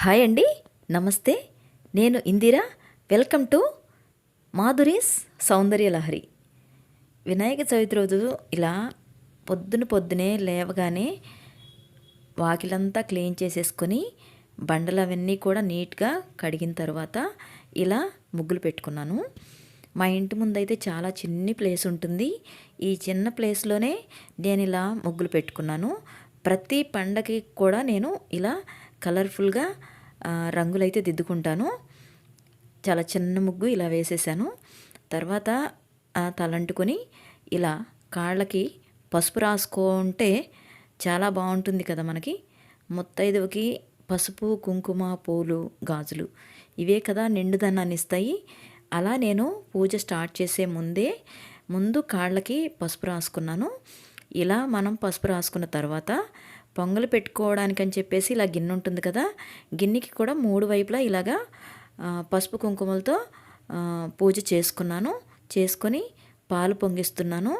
Hi అండి. నమస్తే. నేను Indira. Welcome to Madhuri's Soundarya Lahari. Vinayaka Chavithi రోజు ఇలా పొద్దున పొద్దునే లేవగానే వాకిలంతా క్లీన్ చేసేసుకొని బండలు అవన్నీ కూడా నీట్గా కడిగిన తర్వాత ఇలా ముగ్గులు పెట్టుకున్నాను. మా ఇంటి ముందైతే చాలా చిన్ని ప్లేస్ ఉంటుంది. ఈ చిన్న ప్లేస్లోనే నేను ఇలా ముగ్గులు పెట్టుకున్నాను. ప్రతి పండగకి కూడా నేను ఇలా కలర్ఫుల్గా రంగులైతే దిద్దుకుంటాను. చాలా చిన్న ముగ్గు ఇలా వేసేసాను. తర్వాత తలంటుకొని ఇలా కాళ్ళకి పసుపు రాసుకుంటే చాలా బాగుంటుంది కదా మనకి. ముత్తైదువుకి పసుపు కుంకుమ పూలు గాజులు ఇవే కదా నిండుదనాన్ని ఇస్తాయి. అలా నేను పూజ స్టార్ట్ చేసే ముందే ముందు కాళ్ళకి పసుపు రాసుకున్నాను. ఇలా మనం పసుపు రాసుకున్న తర్వాత పొంగలు పెట్టుకోవడానికి అని చెప్పేసి ఇలా గిన్నె ఉంటుంది కదా గిన్నెకి కూడా మూడు వైపులా ఇలాగా పసుపు కుంకుమలతో పూజ చేసుకున్నాను చేసుకొని పాలు పొంగిస్తున్నాను.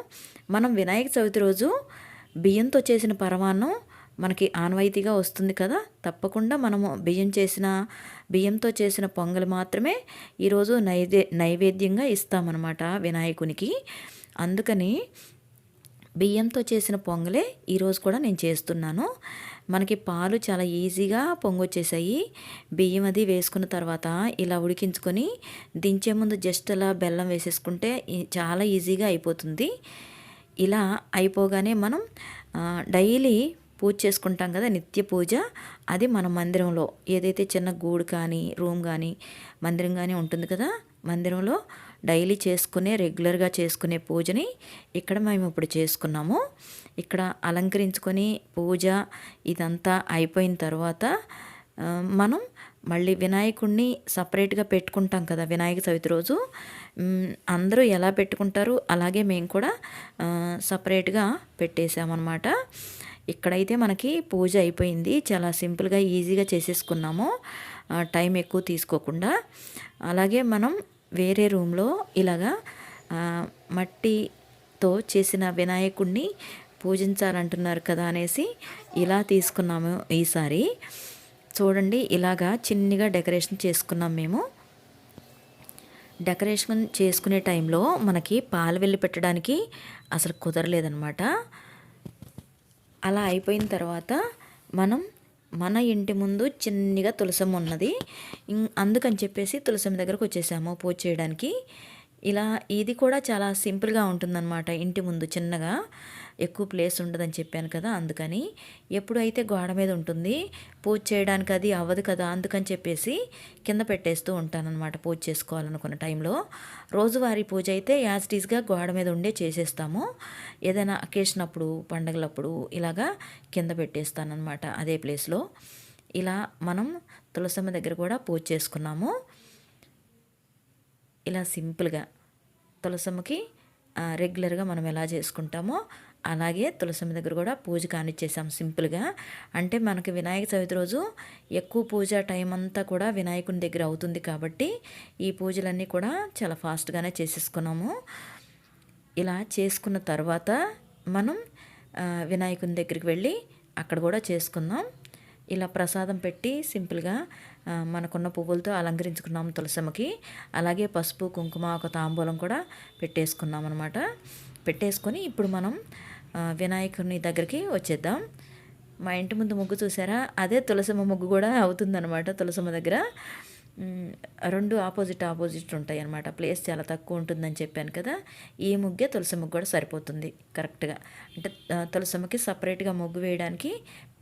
మనం వినాయక చవితి రోజు బియ్యంతో చేసిన పరమాన్నం మనకి ఆనవాయితీగా వస్తుంది కదా తప్పకుండా మనము బియ్యం చేసిన బియ్యంతో చేసిన పొంగలు మాత్రమే ఈరోజు నైదే నైవేద్యంగా ఇస్తామన్నమాట వినాయకునికి. అందుకని బియ్యంతో చేసిన పొంగలే ఈరోజు కూడా నేను చేస్తున్నాను. మనకి పాలు చాలా ఈజీగా పొంగొచ్చేసాయి. బియ్యం అది వేసుకున్న తర్వాత ఇలా ఉడికించుకొని దించే ముందు జస్ట్ అలా బెల్లం వేసేసుకుంటే చాలా ఈజీగా అయిపోతుంది. ఇలా అయిపోగానే మనం డైలీ పూజ చేసుకుంటాం కదా నిత్య పూజ అది మన మందిరంలో ఏదైతే చిన్న గూడు కానీ రూమ్ కానీ మందిరం కానీ ఉంటుంది కదా మందిరంలో డైలీ చేసుకునే రెగ్యులర్గా చేసుకునే పూజని ఇక్కడ మేము ఇప్పుడు చేసుకున్నాము. ఇక్కడ అలంకరించుకొని పూజ ఇదంతా అయిపోయిన తర్వాత మనం మళ్ళీ వినాయకుడిని సపరేట్గా పెట్టుకుంటాం కదా వినాయక చవితి రోజు. అందరూ ఎలా పెట్టుకుంటారు అలాగే మేము కూడా సపరేట్గా పెట్టేసామన్నమాట ఇక్కడైతే మనకి పూజ అయిపోయింది. చాలా సింపుల్గా ఈజీగా చేసేసుకున్నాము. టైం ఎక్కువ తీసుకోకుండా. అలాగే మనం వేరే రూమ్లో ఇలాగా మట్టితో చేసిన వినాయకుడిని పూజించాలంటున్నారు కదా అనేసి ఇలా తీసుకున్నాము ఈసారి. చూడండి ఇలాగా చిన్నగా డెకరేషన్ చేసుకున్నాం మేము. డెకరేషన్ చేసుకునే టైంలో మనకి పాలు వెళ్ళి పెట్టడానికి అసలు కుదరలేదనమాట అలా అయిపోయిన తర్వాత మనం మన ఇంటి ముందు చిన్నగా తులసం ఉన్నది. ఇం- అందుకని చెప్పేసి తులసం దగ్గరకు వచ్చేసాము పూజ చేయడానికి. ఇలా ఇది కూడా చాలా సింపుల్గా ఉంటుందన్నమాట ఇంటి ముందు చిన్నగా. ఎక్కువ ప్లేస్ ఉండదని చెప్పాను కదా అందుకని ఎప్పుడైతే గోడ మీద ఉంటుంది పూజ చేయడానికి అది అవ్వదు కదా అందుకని చెప్పేసి కింద పెట్టేస్తూ ఉంటానన్నమాట పూజ చేసుకోవాలనుకున్న టైంలో. రోజువారీ పూజ అయితే యాజ్ ఇట్ గోడ మీద ఉండే చేసేస్తాము. ఏదైనా అకేషన్ అప్పుడు పండగలప్పుడు ఇలాగా కింద పెట్టేస్తానన్నమాట అదే ప్లేస్లో ఇలా మనం తులసమ్మ దగ్గర కూడా పూజ చేసుకున్నాము. ఇలా సింపుల్గా తులసమ్మకి రెగ్యులర్గా మనం ఎలా చేసుకుంటామో అలాగే తులసమ్మ దగ్గర కూడా పూజ కానిచ్చేసాం సింపుల్గా. అంటే మనకి వినాయక చవితి రోజు ఎక్కువ పూజ టైం అంతా కూడా వినాయకుని దగ్గర అవుతుంది కాబట్టి ఈ పూజలన్నీ కూడా చాలా ఫాస్ట్గానే చేసేసుకున్నాము. ఇలా చేసుకున్న తర్వాత మనం వినాయకుని దగ్గరికి వెళ్ళి అక్కడ కూడా చేసుకుందాం. ఇలా ప్రసాదం పెట్టి సింపుల్గా మనకున్న పువ్వులతో అలంకరించుకున్నాం తులసమ్మకి అలాగే పసుపు కుంకుమ ఒక తాంబూలం కూడా పెట్టేసుకున్నాం అనమాట పెట్టేసుకొని ఇప్పుడు మనం వినాయకుని దగ్గరికి వచ్చేద్దాం. మా ఇంటి ముందు ముగ్గు చూసారా? అదే తులసమ్మ ముగ్గు కూడా అవుతుందన్నమాట తులసమ్మ దగ్గర. రెండు ఆపోజిట్ ఆపోజిట్ ఉంటాయి అన్నమాట ప్లేస్ చాలా తక్కువ ఉంటుందని చెప్పాను కదా. ఈ ముగ్గే ముగ్గు కూడా సరిపోతుంది కరెక్ట్గా. అంటే తులసమ్మకి సపరేట్గా ముగ్గు వేయడానికి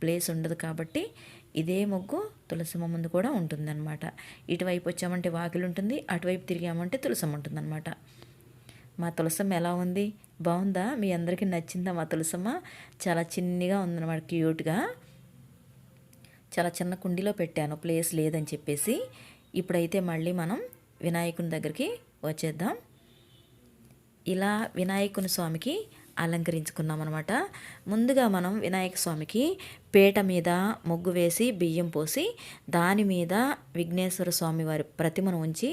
ప్లేస్ ఉండదు కాబట్టి ఇదే ముగ్గు తులసమ్మ ముందు కూడా ఉంటుందన్నమాట. ఇటువైపు వచ్చామంటే వాకిలు ఉంటుంది అటువైపు తిరిగామంటే తులసమ్మ ఉంటుందన్నమాట. మా తులసమ్మ ఎలా ఉంది? బాగుందా? మీ అందరికీ నచ్చిందా మా తులసమ్మ? చాలా చిన్నగా ఉందన్నమాట క్యూట్గా. చాలా చిన్న కుండీలో పెట్టాను ప్లేస్ లేదని చెప్పేసి. ఇప్పుడైతే మళ్ళీ మనం వినాయకుని దగ్గరికి వచ్చేద్దాం. ఇలా వినాయకుని స్వామికి అలంకరించుకున్నాం అనమాట ముందుగా మనం వినాయక స్వామికి పీట మీద ముగ్గు వేసి బియ్యం పోసి దాని మీద విఘ్నేశ్వర స్వామి వారి ప్రతిమను ఉంచి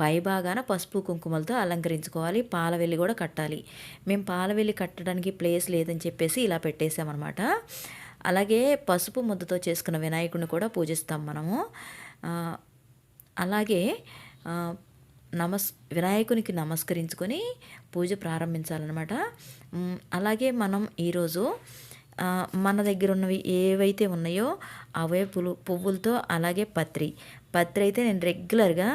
పైభాగాన పసుపు కుంకుమలతో అలంకరించుకోవాలి. పాలవెల్లి కూడా కట్టాలి. మేము పాలవెల్లి కట్టడానికి ప్లేస్ లేదని చెప్పేసి ఇలా పెట్టేసామన్నమాట అలాగే పసుపు ముద్దతో చేసుకున్న వినాయకుడిని కూడా పూజిస్తాం మనము. అలాగే నమస్ వినాయకునికి నమస్కరించుకొని పూజ ప్రారంభించాలన్నమాట. అలాగే మనం ఈరోజు మన దగ్గర ఉన్నవి ఏవైతే ఉన్నాయో అవే పులు పువ్వులతో అలాగే పత్రి. పత్రి అయితే నేను రెగ్యులర్గా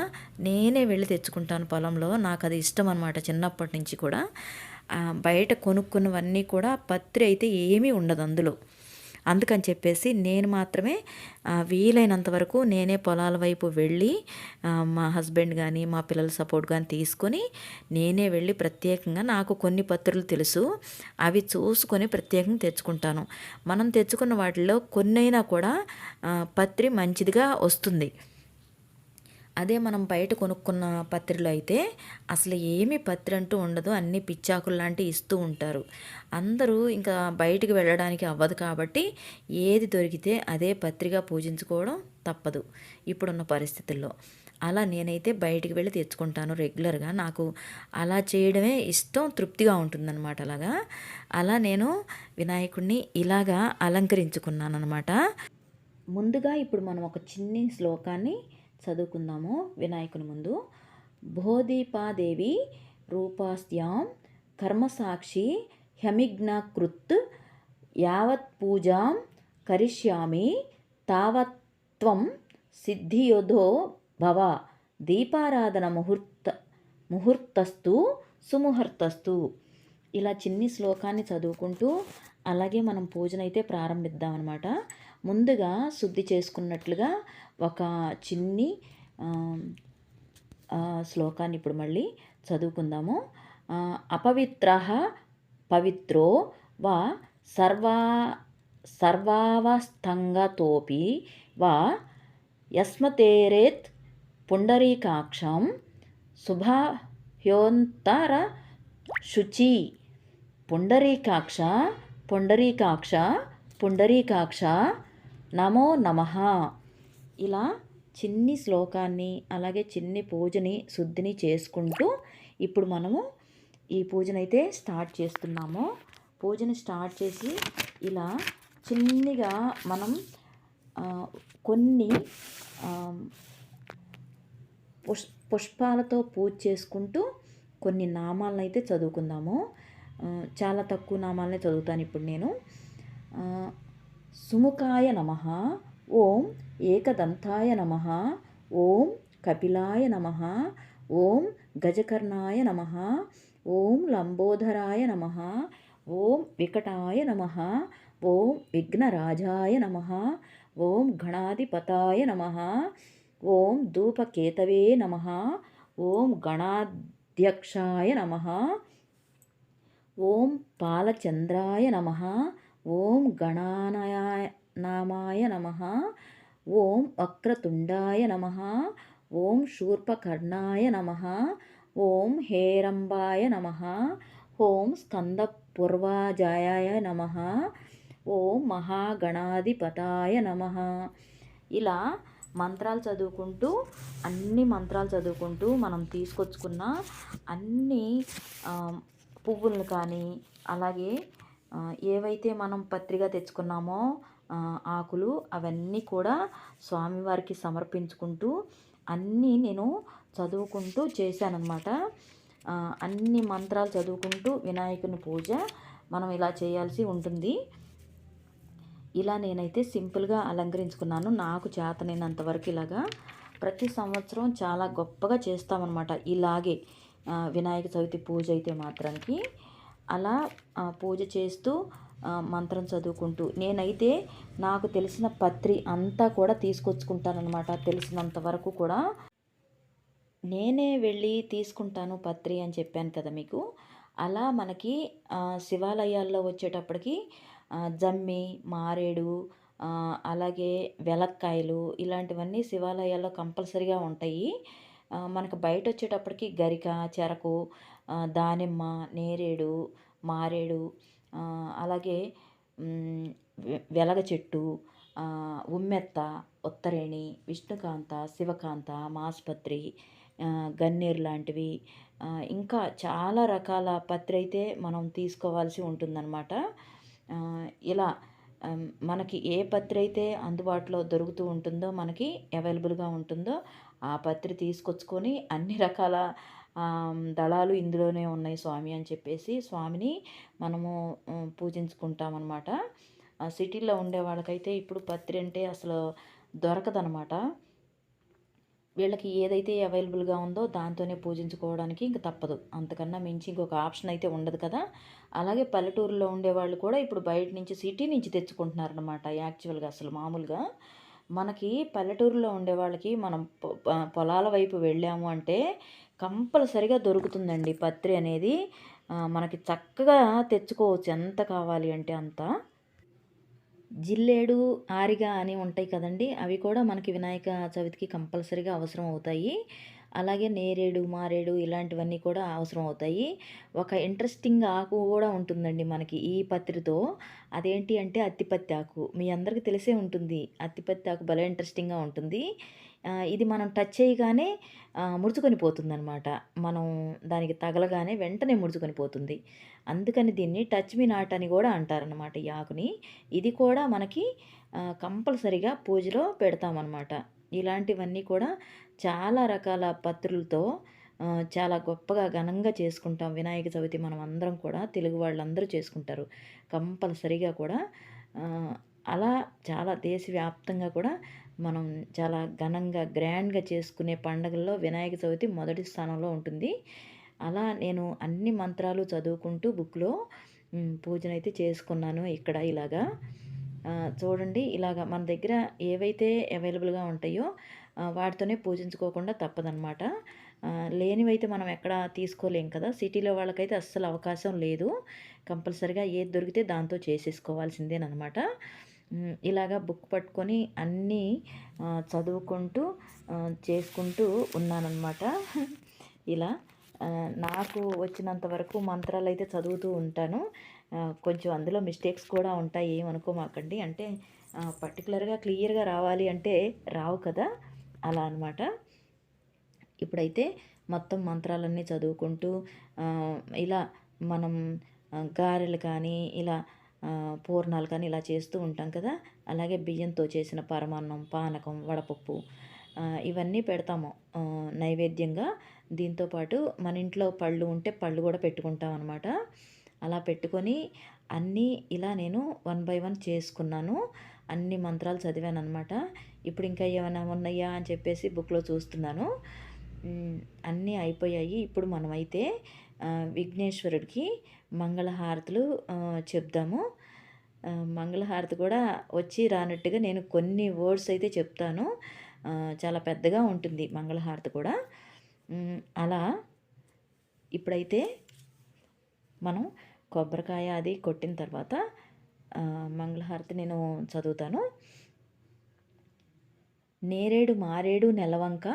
నేనే వెళ్ళి తెచ్చుకుంటాను పొలంలో. నాకు అది ఇష్టం అనమాట చిన్నప్పటి నుంచి కూడా. బయట కొనుక్కున్నవన్నీ కూడా పత్రి అయితే ఏమీ ఉండదు అందులో. అందుకని చెప్పేసి నేను మాత్రమే వీలైనంత వరకు నేనే పొలాల వైపు వెళ్ళి మా హస్బెండ్ కానీ మా పిల్లల సపోర్ట్ కానీ తీసుకొని నేనే వెళ్ళి ప్రత్యేకంగా నాకు కొన్ని పత్రులు తెలుసు. అవి చూసుకొని ప్రత్యేకంగా తెచ్చుకుంటాను. మనం తెచ్చుకున్న వాటిలో కొన్నైనా కూడా పత్రి మంచిదిగా వస్తుంది. అదే మనం బయట కొనుక్కున్న పత్రిలో అయితే అసలు ఏమీ పత్రి అంటూ ఉండదు అన్ని పిచ్చాకులు లాంటివి ఇస్తూ ఉంటారు. అందరూ ఇంకా బయటికి వెళ్ళడానికి అవ్వదు కాబట్టి ఏది దొరికితే అదే పత్రిగా పూజించుకోవడం తప్పదు ఇప్పుడున్న పరిస్థితుల్లో. అలా నేనైతే బయటికి వెళ్ళి తెచ్చుకుంటాను రెగ్యులర్గా. నాకు అలా చేయడమే ఇష్టం తృప్తిగా ఉంటుందన్నమాట అలాగా. అలా నేను వినాయకుడిని ఇలాగా అలంకరించుకున్నాను అనమాట ముందుగా ఇప్పుడు మనం ఒక చిన్ని శ్లోకాన్ని చదువుకుందాము వినాయకుని ముందు. బోధీపాదేవి రూపాస్యాం కర్మసాక్షి హ్యమిజ్ఞకృత్ యావత్ పూజాం కరిష్యామి తావత్వం సిద్ధియోధో భవ దీపారాధన ముహూర్త ముహూర్తస్తు సుముహూర్తస్తు. ఇలా చిన్ని శ్లోకాన్ని చదువుకుంటూ అలాగే మనం పూజనైతే ప్రారంభిద్దామన్నమాట. ముందుగా శుద్ధి చేసుకున్నట్లుగా ఒక చిన్ని శ్లోకాన్ని ఇప్పుడు మళ్ళీ చదువుకుందాము. అపవిత్ర పవిత్రో వా సర్వా సర్వావస్థంగతోపి వా యస్మతేరేత్ పుండరీకాక్షం శుభహ్యోంతర శుచి. పుండరీకాక్ష పుండరీకాక్ష పుండరీకాక్ష నమో నమః. ఇలా చిన్ని శ్లోకాన్ని అలాగే చిన్ని పూజని శుద్ధిని చేసుకుంటూ ఇప్పుడు మనము ఈ పూజనైతే స్టార్ట్ చేస్తున్నాము. పూజని స్టార్ట్ చేసి ఇలా చిన్నిగా మనం కొన్ని పుష్ పుష్పాలతో పూజ చేసుకుంటూ కొన్ని నామాలను అయితే చదువుకుందాము చాలా తక్కువ నామాలనే చదువుతాను ఇప్పుడు నేను. సుముఖాయ నమ ఓం ఏకదంతాయ నమ ఓం కపిలాయ నమ ఓం గజకర్ణాయ నమ ఓం లంబోధరాయ నమ ఓం వికటాయ నమ ఓం విఘ్నరాజాయ నమ ఓం గణాధిపతాయ నమ ఓం ధూపకేతవే నమ ఓం గణాధ్యక్షాయ నమ ఓం పాలచంద్రాయ నమ ఓం గణానయ నామాయ నమ. ఓం వక్రతుండాయ నమ. ఓం శూర్పకర్ణాయ నమ. ఓం హేరంబాయ నమ. ఓం స్కందపూర్వాజాయ నమ. ఓం మహాగణాధిపతాయ నమ. ఇలా మంత్రాలు చదువుకుంటూ అన్ని మంత్రాలు చదువుకుంటూ మనం తీసుకొచ్చుకున్న అన్ని పువ్వులను కానీ అలాగే ఏవైతే మనం పత్రిగా తెచ్చుకున్నామో ఆకులు అవన్నీ కూడా స్వామివారికి సమర్పించుకుంటూ అన్నీ నేను చదువుకుంటూ చేశానన్నమాట. అన్ని మంత్రాలు చదువుకుంటూ వినాయకుని పూజ మనం ఇలా చేయాల్సి ఉంటుంది. ఇలా నేనైతే సింపుల్గా అలంకరించుకున్నాను. నాకు చేతనైనంత వరకు ఇలాగా ప్రతి సంవత్సరం చాలా గొప్పగా చేస్తామన్నమాట. ఇలాగే వినాయక చవితి పూజ అయితే మాత్రానికి. అలా పూజ చేస్తూ మంత్రం చదువుకుంటూ. నేనైతే నాకు తెలిసిన పత్రి అంతా కూడా తీసుకొచ్చుకుంటానమాట తెలిసినంత వరకు కూడా. నేనే వెళ్ళి తీసుకుంటాను పత్రి అని చెప్పాను కదా మీకు. అలా మనకి శివాలయాల్లో వచ్చేటప్పటికి జమ్మి మారేడు అలాగే వెలక్కాయలు ఇలాంటివన్నీ శివాలయాల్లో కంపల్సరీగా ఉంటాయి. మనకు బయట వచ్చేటప్పటికి గరిక చెరకు దానిమ్మ నేరేడు మారేడు అలాగే వెలగ చెట్టు ఉమ్మెత్త ఉత్తరేణి విష్ణుకాంత శివకాంత మాస్పత్రి గన్నేరు లాంటివి ఇంకా చాలా రకాల పత్రి అయితే మనం తీసుకోవాల్సి ఉంటుందన్నమాట. ఇలా మనకి ఏ పత్రి అయితే అందుబాటులో దొరుకుతూ ఉంటుందో మనకి అవైలబుల్గా ఉంటుందో ఆ పత్రి తీసుకొచ్చుకొని అన్ని రకాల దళాలు ఇందులోనే ఉన్నాయి స్వామి అని చెప్పేసి స్వామిని మనము పూజించుకుంటామన్నమాట. ఆ సిటీలో ఉండే వాళ్ళకైతే ఇప్పుడు పత్రి అంటే అసలు దొరకదనమాట వీళ్ళకి ఏదైతే అవైలబుల్గా ఉందో దాంతోనే పూజించుకోవడానికి ఇంక తప్పదు. అంతకన్నా మించి ఇంకొక ఆప్షన్ అయితే ఉండదు కదా. అలాగే పల్లెటూరులో ఉండేవాళ్ళు కూడా ఇప్పుడు బయట నుంచి సిటీ నుంచి తెచ్చుకుంటున్నారనమాట యాక్చువల్గా అసలు మామూలుగా. మనకి పల్లెటూరులో ఉండే వాళ్ళకి మనం పొ- పొలాల వైపు వెళ్ళాము అంటే కంపల్సరిగా దొరుకుతుందండి పత్రి అనేది. మనకి చక్కగా తెచ్చుకోవచ్చు. ఎంత కావాలి అంటే అంత. జిల్లేడు ఆరిగా అని ఉంటాయి కదండి. అవి కూడా మనకి వినాయక చవితికి కంపల్సరీగా అవసరం అవుతాయి. అలాగే నేరేడు మారేడు ఇలాంటివన్నీ కూడా అవసరం అవుతాయి ఒక ఇంట్రెస్టింగ్ ఆకు కూడా ఉంటుందండి మనకి ఈ పత్రితో. అదేంటి అంటే అత్తిపత్తి ఆకు. మీ అందరికీ తెలిసే ఉంటుంది. అత్తిపత్తి ఆకు భలే ఇంట్రెస్టింగ్గా ఉంటుంది. ఇది మనం టచ్ చేయగానే ముడుచుకొని ముడుచుకొని పోతుందన్నమాట మనం దానికి తగలగానే వెంటనే ముడుచుకొని పోతుంది అందుకని దీన్ని టచ్ మీ నాట్ అని కూడా అంటారనమాట ఈ ఆకుని. ఇది కూడా మనకి కంపల్సరిగా పూజలో పెడతామన్నమాట. ఇలాంటివన్నీ కూడా చాలా రకాల పత్రులతో చాలా గొప్పగా ఘనంగా చేసుకుంటాం. వినాయక చవితి మనం అందరం కూడా తెలుగు వాళ్ళందరూ చేసుకుంటారు. కంపల్సరిగా కూడా అలా చాలా దేశవ్యాప్తంగా కూడా మనం చాలా ఘనంగా గ్రాండ్గా చేసుకునే పండగల్లో వినాయక చవితి మొదటి స్థానంలో ఉంటుంది. అలా నేను అన్ని మంత్రాలు చదువుకుంటూ బుక్లో పూజనైతే చేసుకున్నాను ఇక్కడ ఇలాగా. చూడండి. ఇలాగ మన దగ్గర ఏవైతే అవైలబుల్గా ఉంటాయో వాటితోనే పూజించుకోకుండా తప్పదనమాట లేనివైతే మనం ఎక్కడ తీసుకోలేం కదా. సిటీలో వాళ్ళకైతే అస్సలు అవకాశం లేదు. కంపల్సరిగా ఏది దొరికితే దాంతో చేసేసుకోవాల్సిందేనమాట ఇలాగా బుక్ పట్టుకొని అన్నీ చదువుకుంటూ చేసుకుంటూ ఉన్నానన్నమాట. ఇలా. నాకు వచ్చినంత వరకు మంత్రాలు అయితే చదువుతూ ఉంటాను. కొంచెం అందులో మిస్టేక్స్ కూడా ఉంటాయి ఏమనుకోమాకండి అంటే పర్టికులర్గా క్లియర్గా రావాలి అంటే రావు కదా అలా అనమాట ఇప్పుడైతే మొత్తం మంత్రాలన్నీ చదువుకుంటూ ఇలా మనం గారెలు కానీ ఇలా పూర్ణాలు కానీ ఇలా చేస్తూ ఉంటాం కదా. అలాగే బియ్యంతో చేసిన పరమాన్నం పానకం వడపప్పు ఇవన్నీ పెడతాము. నైవేద్యంగా. దీంతోపాటు మన ఇంట్లో పళ్ళు ఉంటే పళ్ళు కూడా పెట్టుకుంటాం అనమాట అలా పెట్టుకొని అన్నీ ఇలా నేను వన్ బై వన్ చేసుకున్నాను. అన్ని మంత్రాలు చదివాను అనమాట ఇప్పుడు ఇంకా ఏమైనా ఉన్నాయా అని చెప్పేసి బుక్లో చూస్తున్నాను. అన్నీ అయిపోయాయి. ఇప్పుడు మనమైతే విఘ్నేశ్వరుడికి మంగళహారతులు చెప్దాము. మంగళహారతి కూడా వచ్చి రానట్టుగా నేను కొన్ని వర్డ్స్ అయితే చెప్తాను. చాలా పెద్దగా ఉంటుంది మంగళహారతి కూడా. అలా ఇప్పుడైతే మనం కొబ్బరికాయ అది కొట్టిన తర్వాత మంగళహారతి నేను చదువుతాను. నేరేడు మారేడు నెలవంక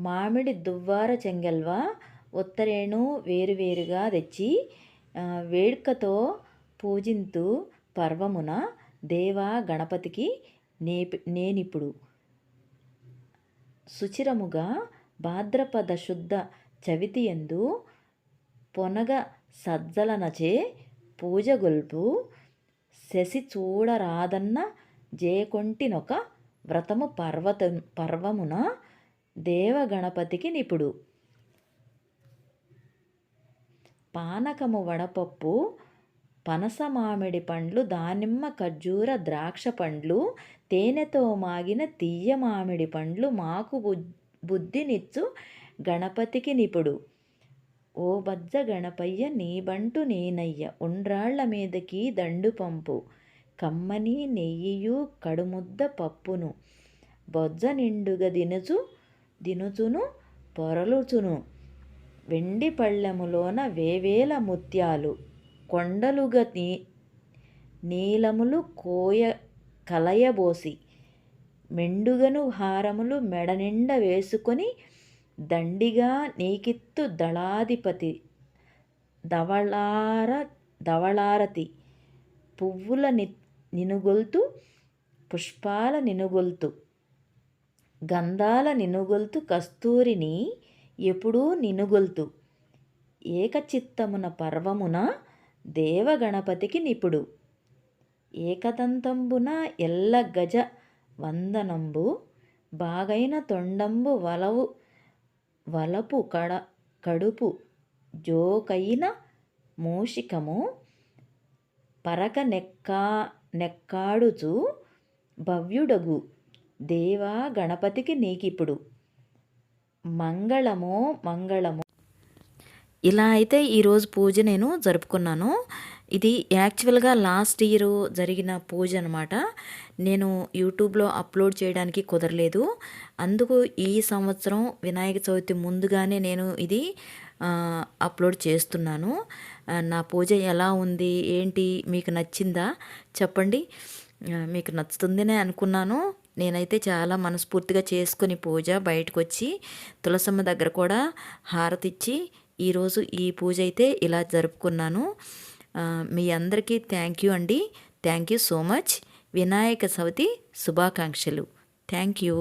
మామిడి దువ్వార చెంగల్వ ఉత్తరేణు వేరువేరుగా తెచ్చి వేడుకతో పూజింతు పర్వమున దేవా గణపతికి నేపి నేనిప్పుడు. సుచిరముగా భాద్రపద శుద్ధ చవితియందు పొనగ సజ్జలనచే పూజగొల్పు శశి చూడరాదన్న జేకొంటినొక వ్రతము పర్వత పర్వమున దేవగణపతికి నిపుడు. పానకము వడపప్పు పనస మామిడి పండ్లు దానిమ్మ ఖర్జూర ద్రాక్ష పండ్లు తేనెతో మాగిన తీయ మామిడి పండ్లు మాకు బుద్- బుద్ధినిచ్చు గణపతికి నిపుడు. ఓ బజ్జ గణపయ్య నీబంటు నేనయ్య ఉండ్రాళ్ళ మీదకి దండు పంపు. కమ్మని నెయ్యియు కడుముద్ద పప్పును. బొజ్జ నిండుగా దినుచు దినుచును పొరలుచును. వెండి పళ్ళెములోన వేవేల ముత్యాలు. కొండలుగా నీ నీలములు కోయ కలయబోసి మెండుగను హారములు మెడనిండ వేసుకొని దండిగా నీకిత్తు దళాధిపతి ధవళార ధవళారతి పువ్వుల ని నినుగొల్తు పుష్పాల నినుగొల్తు గంధాల నినుగొల్తు కస్తూరిని ఎప్పుడూ నినుగొల్తు ఏకచిత్తమున పర్వమున దేవగణపతికి నిపుడు. ఏకదంతంబున ఎల్ల గజ వందనంబు బాగైన తొండంబు వలవు వలపు కడ కడుపు జోకైన మూషికము పరక నెక్కా నెక్కాడుచు భవ్యుడగు దేవా గణపతికి నీకిప్పుడు. మంగళము మంగళము ఇలా అయితే ఈరోజు పూజ నేను జరుపుకున్నాను. ఇది యాక్చువల్గా లాస్ట్ ఇయర్ జరిగిన పూజ అనమాట నేను యూట్యూబ్లో అప్లోడ్ చేయడానికి కుదరలేదు. అందుకు ఈ సంవత్సరం వినాయక చవితి ముందుగానే నేను ఇది అప్లోడ్ చేస్తున్నాను. నా పూజ ఎలా ఉంది? ఏంటి? మీకు నచ్చిందా? చెప్పండి. మీకు నచ్చుతుందనే అనుకున్నాను. నేనైతే చాలా మనస్ఫూర్తిగా చేసుకుని పూజ బయటకు వచ్చి తులసమ్మ దగ్గర కూడా హారతి ఇచ్చి ఈరోజు ఈ పూజ అయితే ఇలా జరుపుకున్నాను. మీ అందరికీ థ్యాంక్ యూ అండి. Thank you so much Vinayaka Chavithi శుభాకాంక్షలు. Thank you